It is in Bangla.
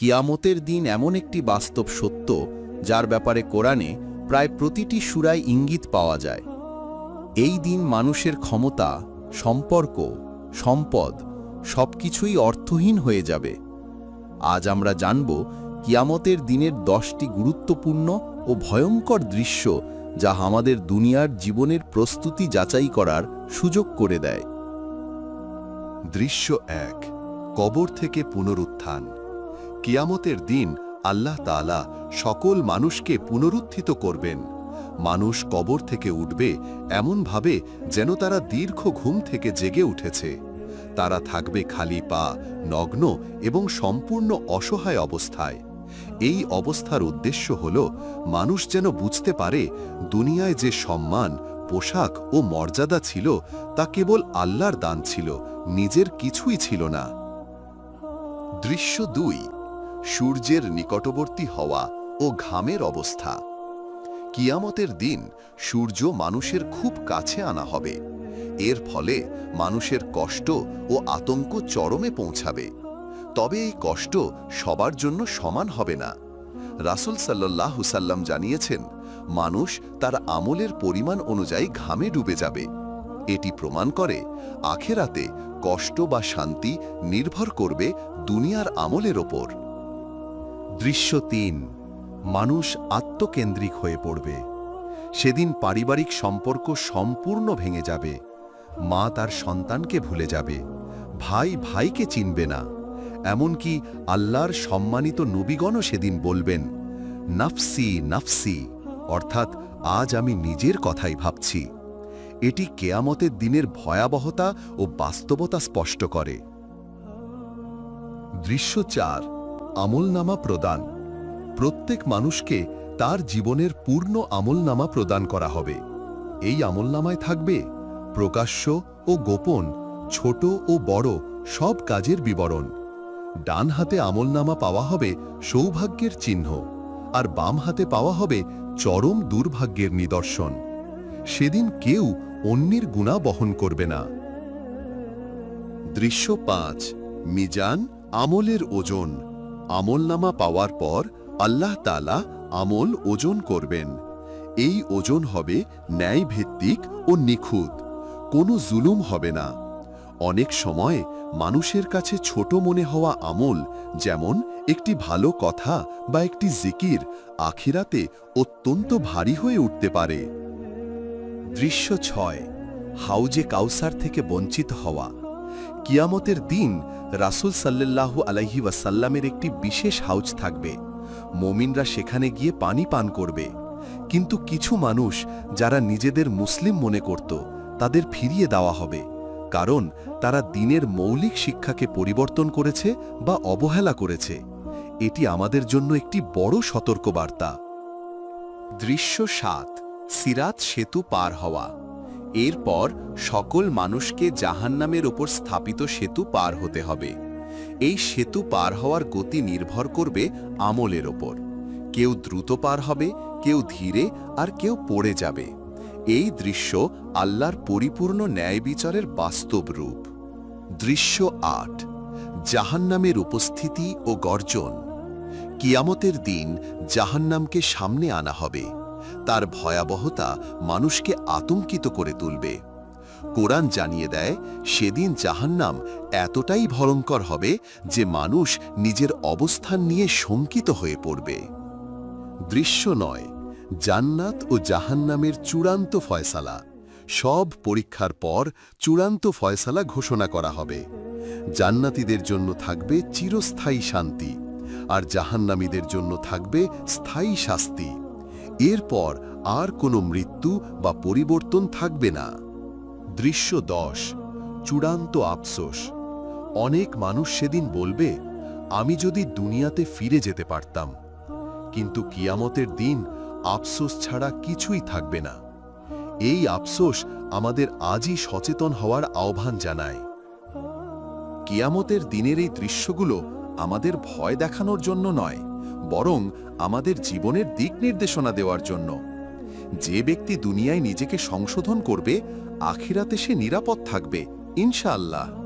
কিয়ামতের দিন এমন একটি বাস্তব সত্য, যার ব্যাপারে কোরআনে প্রায় প্রতিটি সুরায় ইঙ্গিত পাওয়া যায়। এই দিন মানুষের ক্ষমতা, সম্পর্ক, সম্পদ সবকিছুই অর্থহীন হয়ে যাবে। আজ আমরা জানব কিয়ামতের দিনের দশটি গুরুত্বপূর্ণ ও ভয়ঙ্কর দৃশ্য, যা আমাদের দুনিয়ার জীবনের প্রস্তুতি যাচাই করার সুযোগ করে দেয়। দৃশ্য এক, কবর থেকে পুনরুত্থান। কিয়ামতের দিন আল্লাহ তাআলা সকল মানুষকে পুনরুত্থিত করবেন। মানুষ কবর থেকে উঠবে এমনভাবে যেন তারা দীর্ঘ ঘুম থেকে জেগে উঠেছে। তারা থাকবে খালি পা, নগ্ন এবং সম্পূর্ণ অসহায় অবস্থায়। এই অবস্থার উদ্দেশ্য হল, মানুষ যেন বুঝতে পারে দুনিয়ায় যে সম্মান, পোশাক ও মর্যাদা ছিল তা কেবল আল্লাহর দান ছিল, নিজের কিছুই ছিল না। দৃশ্য দুই সূর্যের নিকটবর্তী হওয়া ও ঘামের অবস্থা। কিয়ামতের দিন সূর্য মানুষের খুব কাছে আনা হবে। এর ফলে মানুষের কষ্ট ও আতঙ্ক চরমে পৌঁছাবে। তবে এই কষ্ট সবার জন্য সমান হবে না। রাসুল সাল্লাহ সাল্লাম জানিয়েছেন, মানুষ তার আমলের পরিমাণ অনুযায়ী ঘামে ডুবে যাবে। এটি প্রমাণ করে আখেরাতে কষ্ট বা শান্তি নির্ভর করবে দুনিয়ার আমলের ওপর। দৃশ্য তিন, মানুষ আত্মকেন্দ্রিক হয়ে পড়বে। সেদিন পারিবারিক সম্পর্ক সম্পূর্ণ ভেঙে যাবে। মা তার সন্তানকে ভুলে যাবে। ভাই ভাইকে চিনবে না। এমনকি আল্লাহর সম্মানিত নবীগণও সেদিন বলবেন, নাফসি নাফসি, অর্থাৎ আজ আমি নিজের কথাই ভাবছি। এটি কেয়ামতের দিনের ভয়াবহতা ও বাস্তবতা স্পষ্ট করে। দৃশ্য চার আমলনামা প্রদান। প্রত্যেক মানুষকে তার জীবনের পূর্ণ আমলনামা প্রদান করা হবে। এই আমলনামায় থাকবে প্রকাশ্য ও গোপন, ছোট ও বড় সব কাজের বিবরণ। ডান হাতে আমলনামা পাওয়া হবে সৌভাগ্যের চিহ্ন, আর বাম হাতে পাওয়া হবে চরম দুর্ভাগ্যের নিদর্শন। সেদিন কেউ অন্যের গুণা বহন করবে না। দৃশ্য পাঁচ, মিজান আমলের ওজন। আমলনামা পাওয়ার পর আল্লাহ তালা আমল ওজন করবেন। এই ওজন হবে ন্যায়ভিত্তিক ও নিখুঁত, কোনো জুলুম হবে না। অনেক সময় মানুষের কাছে ছোট মনে হওয়া আমল যেমন একটি ভালো কথা বা একটি জিকির আখিরাতে অত্যন্ত ভারী হয়ে উঠতে পারে। দৃশ্য ছয়, হাউজে কাউসার থেকে বঞ্চিত হওয়া। কিয়ামতের দিন রাসুল সাল্লাল্লাহু আলাইহি ওয়াসাল্লামের একটি বিশেষ হাউজ থাকবে। মমিনরা সেখানে গিয়ে পানি পান করবে। কিন্তু কিছু মানুষ যারা নিজেদের মুসলিম মনে করত, তাদের ফিরিয়ে দেওয়া হবে। কারণ তারা দিনের মৌলিক শিক্ষাকে পরিবর্তন করেছে বা অবহেলা করেছে। এটি আমাদের জন্য একটি বড় সতর্কবার্তা। দৃশ্য সাত, সিরাত সেতু পার হওয়া। এরপর সকল মানুষকে জাহান্নামের ওপর স্থাপিত সেতু পার হতে হবে। এই সেতু পার হওয়ার গতি নির্ভর করবে আমলের ওপর। কেউ দ্রুত পার হবে, কেউ ধীরে, আর কেউ পড়ে যাবে। এই দৃশ্য আল্লাহর পরিপূর্ণ ন্যায় বিচারের বাস্তব রূপ। দৃশ্য আট, জাহান্নামের উপস্থিতি ও গর্জন। কিয়ামতের দিন জাহান্নামকে সামনে আনা হবে। তার ভয়াবহতা মানুষকে আতঙ্কিত করে তুলবে। কোরআন জানিয়ে দেয়, সেদিন জাহান্নাম এতটাই ভয়ঙ্কর হবে যে মানুষ নিজের অবস্থান নিয়ে শঙ্কিত হয়ে পড়বে। দৃশ্য নয়, জান্নাত ও জাহান্নামের চূড়ান্ত ফয়সালা। সব পরীক্ষার পর চূড়ান্ত ফয়সালা ঘোষণা করা হবে। জান্নাতীদের জন্য থাকবে চিরস্থায়ী শান্তি, আর জাহান্নামীদের জন্য থাকবে স্থায়ী শাস্তি। এরপর আর কোনো মৃত্যু বা পরিবর্তন থাকবে না। দৃশ্য দশ, চূড়ান্ত আফসোস। অনেক মানুষ সেদিন বলবে, আমি যদি দুনিয়াতে ফিরে যেতে পারতাম, কিন্তু কিয়ামতের দিন আফসোস ছাড়া কিছুই থাকবে না। এই আফসোস আমাদের আজই সচেতন হওয়ার আহ্বান জানায়। কিয়ামতের দিনের এই দৃশ্যগুলো আমাদের ভয় দেখানোর জন্য নয় বরং আমাদের জীবনের দিক নির্দেশনা দেওয়ার জন্য। যে ব্যক্তি দুনিয়ায় নিজেকে সংশোধন করবে, আখিরাতে সে নিরাপদ থাকবে, ইনশাআল্লাহ।